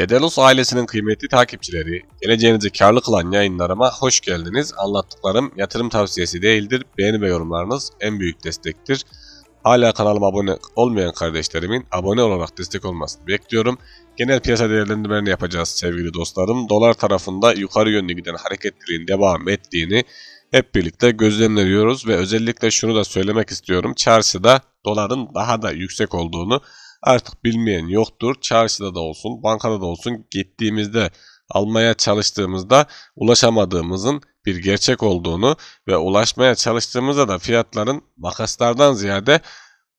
Dedelos ailesinin kıymetli takipçileri, geleceğinizi karlı kılan yayınlarıma hoş geldiniz. Anlattıklarım yatırım tavsiyesi değildir. Beğeni ve yorumlarınız en büyük destektir. Hala kanalıma abone olmayan kardeşlerimin abone olarak destek olmasını bekliyorum. Genel piyasa değerlendirmelerini yapacağız sevgili dostlarım. Dolar tarafında yukarı yönlü giden hareketliliğin devam ettiğini hep birlikte gözlemliyoruz ve özellikle şunu da söylemek istiyorum. Çarşıda doların daha da yüksek olduğunu artık bilmeyen yoktur. Çarşıda da olsun, bankada da olsun gittiğimizde almaya çalıştığımızda ulaşamadığımızın bir gerçek olduğunu ve ulaşmaya çalıştığımızda da fiyatların makaslardan ziyade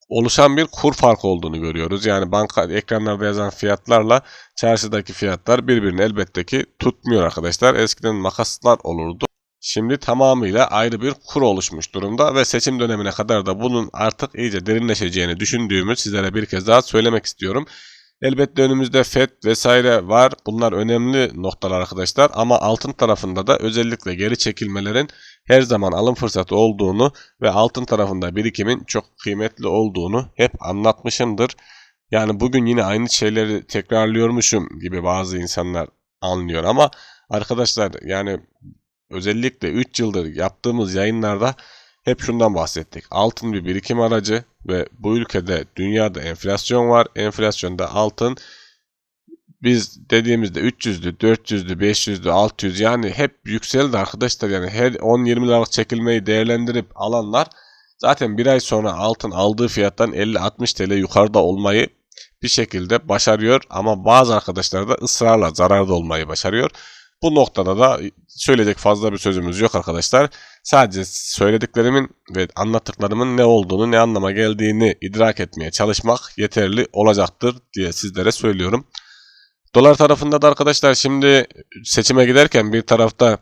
oluşan bir kur farkı olduğunu görüyoruz. Yani banka ekranlarda yazan fiyatlarla çarşıdaki fiyatlar birbirini elbette ki tutmuyor arkadaşlar. Eskiden makaslar olurdu. Şimdi tamamıyla ayrı bir kur oluşmuş durumda ve seçim dönemine kadar da bunun artık iyice derinleşeceğini düşündüğümü sizlere bir kez daha söylemek istiyorum. Elbette önümüzde FED vesaire var. Bunlar önemli noktalar arkadaşlar ama altın tarafında da özellikle geri çekilmelerin her zaman alım fırsatı olduğunu ve altın tarafında birikimin çok kıymetli olduğunu hep anlatmışımdır. Yani bugün yine aynı şeyleri tekrarlıyormuşum gibi bazı insanlar anlıyor ama arkadaşlar yani özellikle 3 yıldır yaptığımız yayınlarda hep şundan bahsettik. Altın bir birikim aracı ve bu ülkede dünyada enflasyon var. Enflasyonda altın biz dediğimizde 300'lü, 400'lü, 500'lü, 600 yani hep yükseldi arkadaşlar. Yani her 10-20 liralık çekilmeyi değerlendirip alanlar zaten bir ay sonra altın aldığı fiyattan 50-60 TL yukarıda olmayı bir şekilde başarıyor. Ama bazı arkadaşlar da ısrarla zararda olmayı başarıyor. Bu noktada da söyleyecek fazla bir sözümüz yok arkadaşlar. Sadece söylediklerimin ve anlattıklarımın ne olduğunu, ne anlama geldiğini idrak etmeye çalışmak yeterli olacaktır diye sizlere söylüyorum. Dolar tarafında da arkadaşlar şimdi seçime giderken bir tarafta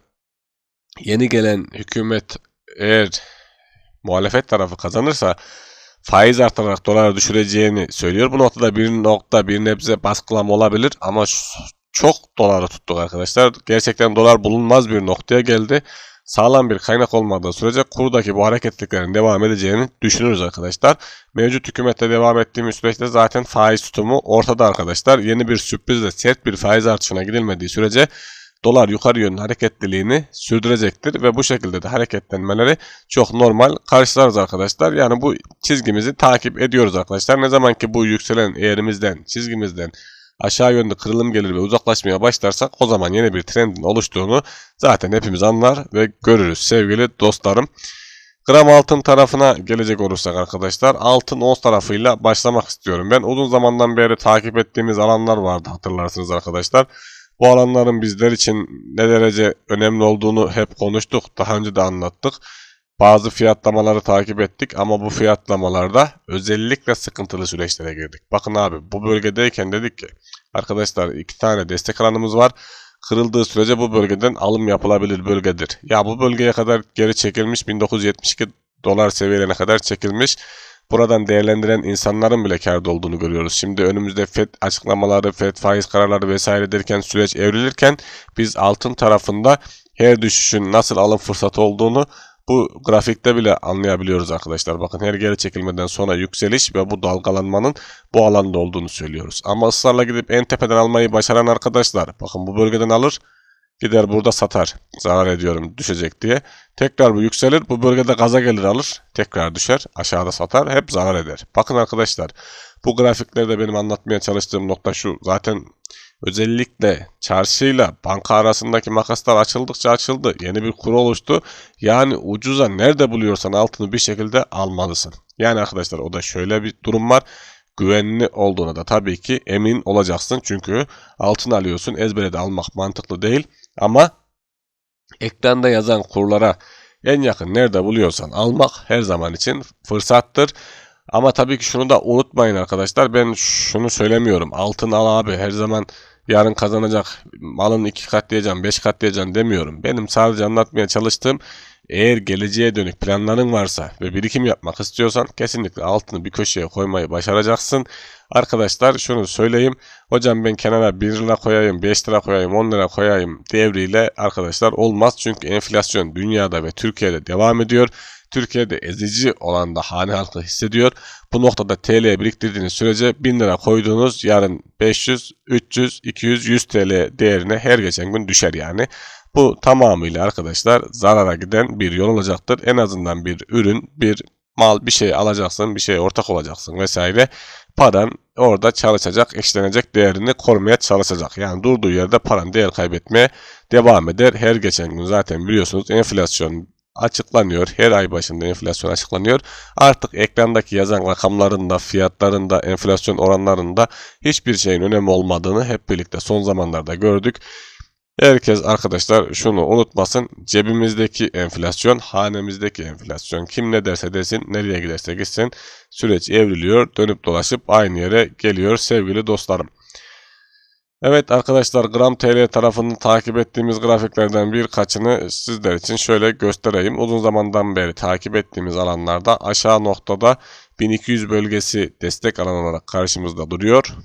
yeni gelen hükümet eğer muhalefet tarafı kazanırsa faiz artarak doları düşüreceğini söylüyor. Bu noktada bir nokta bir nebze baskılama olabilir ama çok doları tuttuk arkadaşlar. Gerçekten dolar bulunmaz bir noktaya geldi. Sağlam bir kaynak olmadığı sürece kurdaki bu hareketliklerin devam edeceğini düşünürüz arkadaşlar. Mevcut hükümette devam ettiğimiz süreçte zaten faiz tutumu ortada arkadaşlar. Yeni bir sürprizle sert bir faiz artışına gidilmediği sürece dolar yukarı yönlü hareketliliğini sürdürecektir ve bu şekilde de hareketlenmeleri çok normal karşılarız arkadaşlar. Yani bu çizgimizi takip ediyoruz arkadaşlar. Ne zaman ki bu yükselen eğrimizden, çizgimizden aşağı yönde kırılım gelir ve uzaklaşmaya başlarsak o zaman yeni bir trendin oluştuğunu zaten hepimiz anlar ve görürüz sevgili dostlarım. Gram altın tarafına gelecek olursak arkadaşlar altın ons tarafıyla başlamak istiyorum. Ben uzun zamandan beri takip ettiğimiz alanlar vardı hatırlarsınız arkadaşlar. Bu alanların bizler için ne derece önemli olduğunu hep konuştuk. Daha önce de anlattık. Bazı fiyatlamaları takip ettik ama bu fiyatlamalarda özellikle sıkıntılı süreçlere girdik. Bakın abi bu bölgedeyken dedik ki arkadaşlar iki tane destek alanımız var. Kırıldığı sürece bu bölgeden alım yapılabilir bölgedir. Ya bu bölgeye kadar geri çekilmiş 1972 dolar seviyelerine kadar çekilmiş. Buradan değerlendiren insanların bile karda olduğunu görüyoruz. Şimdi önümüzde FED açıklamaları, FED faiz kararları vesaire derken süreç evrilirken biz altın tarafında her düşüşün nasıl alım fırsatı olduğunu bu grafikte bile anlayabiliyoruz arkadaşlar. Bakın her geri çekilmeden sonra yükseliş ve bu dalgalanmanın bu alanda olduğunu söylüyoruz. Ama ısrarla gidip en tepeden almayı başaran arkadaşlar bakın bu bölgeden alır gider burada satar. Zarar ediyorum düşecek diye. Tekrar bu yükselir bu bölgede gaza gelir alır tekrar düşer aşağıda satar hep zarar eder. Bakın arkadaşlar bu grafiklerde benim anlatmaya çalıştığım nokta şu zaten Özellikle çarşıyla banka arasındaki makaslar açıldıkça açıldı. Yeni bir kur oluştu. Yani ucuza nerede buluyorsan altını bir şekilde almalısın. Yani arkadaşlar o da şöyle bir durum var. Güvenli olduğuna da tabii ki emin olacaksın. Çünkü altın alıyorsun ezbere de almak mantıklı değil. Ama ekranda yazan kurlara en yakın nerede buluyorsan almak her zaman için fırsattır. Ama tabii ki şunu da unutmayın arkadaşlar. Ben şunu söylemiyorum. Altın al abi her zaman yarın kazanacak malın iki kat diyeceğim, beş kat diyeceğim demiyorum. Benim sadece anlatmaya çalıştığım eğer geleceğe dönük planların varsa ve birikim yapmak istiyorsan kesinlikle altını bir köşeye koymayı başaracaksın. Arkadaşlar şunu söyleyeyim. Hocam ben kenara 1 lira koyayım, 5 lira koyayım, 10 lira koyayım devriyle arkadaşlar olmaz. Çünkü enflasyon dünyada ve Türkiye'de devam ediyor. Türkiye'de ezici olan da hane halkı hissediyor. Bu noktada TL biriktirdiğiniz sürece 1000 lira koyduğunuz yarın 500, 300, 200, 100 TL değerine her geçen gün düşer yani. Bu tamamıyla arkadaşlar zarara giden bir yol olacaktır. En azından bir ürün, bir mal, bir şey alacaksın, bir şeye ortak olacaksın vesaire. Paran orada çalışacak, eşlenecek değerini korumaya çalışacak. Yani durduğu yerde paran değer kaybetmeye devam eder. Her geçen gün zaten biliyorsunuz enflasyon açıklanıyor. Her ay başında enflasyon açıklanıyor. Artık ekrandaki yazan rakamların da fiyatların da enflasyon oranlarında hiçbir şeyin önemi olmadığını hep birlikte son zamanlarda gördük. Herkes arkadaşlar şunu unutmasın. Cebimizdeki enflasyon, hanemizdeki enflasyon. Kim ne derse desin, nereye giderse gitsin süreç evriliyor. Dönüp dolaşıp aynı yere geliyor sevgili dostlarım. Evet arkadaşlar Gram TL tarafını takip ettiğimiz grafiklerden birkaçını sizler için şöyle göstereyim. Uzun zamandan beri takip ettiğimiz alanlarda aşağı noktada 1200 bölgesi destek alan olarak karşımızda duruyor.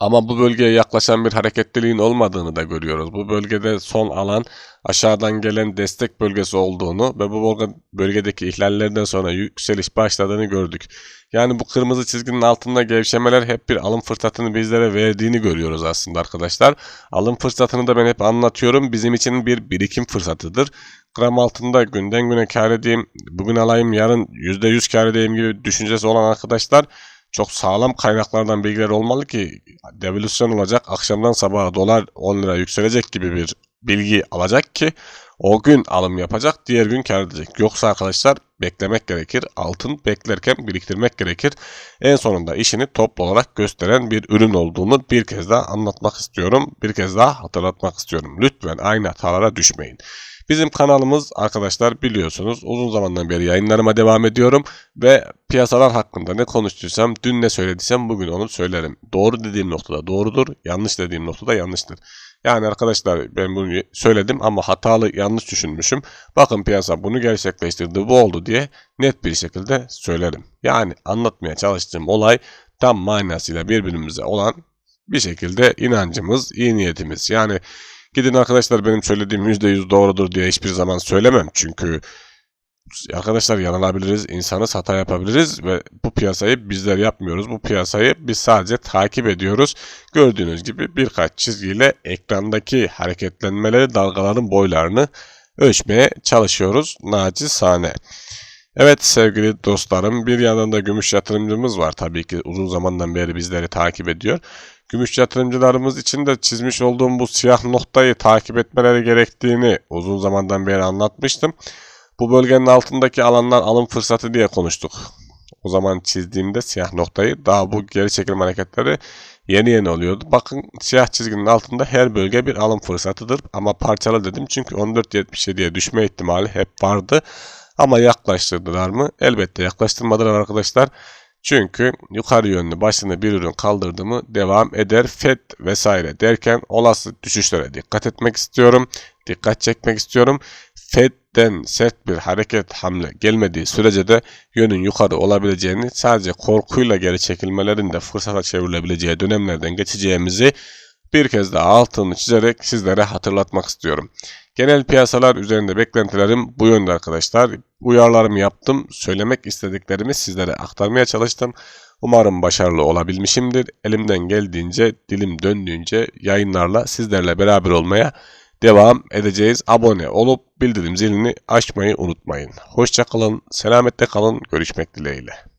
Ama bu bölgeye yaklaşan bir hareketliliğin olmadığını da görüyoruz. Bu bölgede son alan aşağıdan gelen destek bölgesi olduğunu ve bu bölge, bölgedeki ihlallerden sonra yükseliş başladığını gördük. Yani bu kırmızı çizginin altında gevşemeler hep bir alım fırsatını bizlere verdiğini görüyoruz aslında arkadaşlar. Alım fırsatını da ben hep anlatıyorum. Bizim için bir birikim fırsatıdır. Gram altında günden güne kar edeyim, bugün alayım yarın %100 kar edeyim gibi düşüncesi olan arkadaşlar çok sağlam kaynaklardan bilgiler olmalı ki devalüasyon olacak. Akşamdan sabaha dolar 10 lira yükselecek gibi bir bilgi alacak ki o gün alım yapacak, diğer gün kar edecek. Yoksa arkadaşlar beklemek gerekir. Altın beklerken biriktirmek gerekir. En sonunda işini toplu olarak gösteren bir ürün olduğunu bir kez daha anlatmak istiyorum. Bir kez daha hatırlatmak istiyorum. Lütfen aynı hatalara düşmeyin. Bizim kanalımız arkadaşlar biliyorsunuz uzun zamandan beri yayınlarıma devam ediyorum ve piyasalar hakkında ne konuştuysam dün ne söylediysem bugün onu söylerim. Doğru dediğim noktada doğrudur, yanlış dediğim noktada yanlıştır. Yani arkadaşlar ben bunu söyledim ama hatalı yanlış düşünmüşüm. Bakın piyasa bunu gerçekleştirdi bu oldu diye net bir şekilde söylerim. Yani anlatmaya çalıştığım olay tam manasıyla birbirimize olan bir şekilde inancımız, iyi niyetimiz. Yani Gidin arkadaşlar benim söylediğim %100 doğrudur diye hiçbir zaman söylemem. Çünkü arkadaşlar yanılabiliriz, insanız, hata yapabiliriz ve bu piyasayı bizler yapmıyoruz. Bu piyasayı biz sadece takip ediyoruz. Gördüğünüz gibi birkaç çizgiyle ekrandaki hareketlenmeleri, dalgaların boylarını ölçmeye çalışıyoruz nacizane. Evet sevgili dostlarım bir yandan da gümüş yatırımcımız var tabii ki uzun zamandan beri bizleri takip ediyor. Gümüş yatırımcılarımız için de çizmiş olduğum bu siyah noktayı takip etmeleri gerektiğini uzun zamandan beri anlatmıştım. Bu bölgenin altındaki alanlar alım fırsatı diye konuştuk. O zaman çizdiğimde siyah noktayı daha bu geri çekilme hareketleri yeni yeni oluyordu. Bakın siyah çizginin altında her bölge bir alım fırsatıdır. Ama parçalı dedim çünkü 14.77'ye düşme ihtimali hep vardı. Ama yaklaştırdılar mı? Elbette yaklaştırmadılar arkadaşlar. Çünkü yukarı yönlü başını bir ürün kaldırdı mı devam eder. FED vesaire derken olası düşüşlere dikkat etmek istiyorum. Dikkat çekmek istiyorum. FED'den sert bir hareket hamle gelmediği sürece de yönün yukarı olabileceğini sadece korkuyla geri çekilmelerin de fırsata çevrilebileceği dönemlerden geçeceğimizi bir kez daha altını çizerek sizlere hatırlatmak istiyorum. Genel piyasalar üzerinde beklentilerim bu yönde arkadaşlar. Uyarlarımı yaptım. Söylemek istediklerimi sizlere aktarmaya çalıştım. Umarım başarılı olabilmişimdir. Elimden geldiğince, dilim döndüğünce yayınlarla sizlerle beraber olmaya devam edeceğiz. Abone olup bildirim zilini açmayı unutmayın. Hoşçakalın, selametle kalın, görüşmek dileğiyle.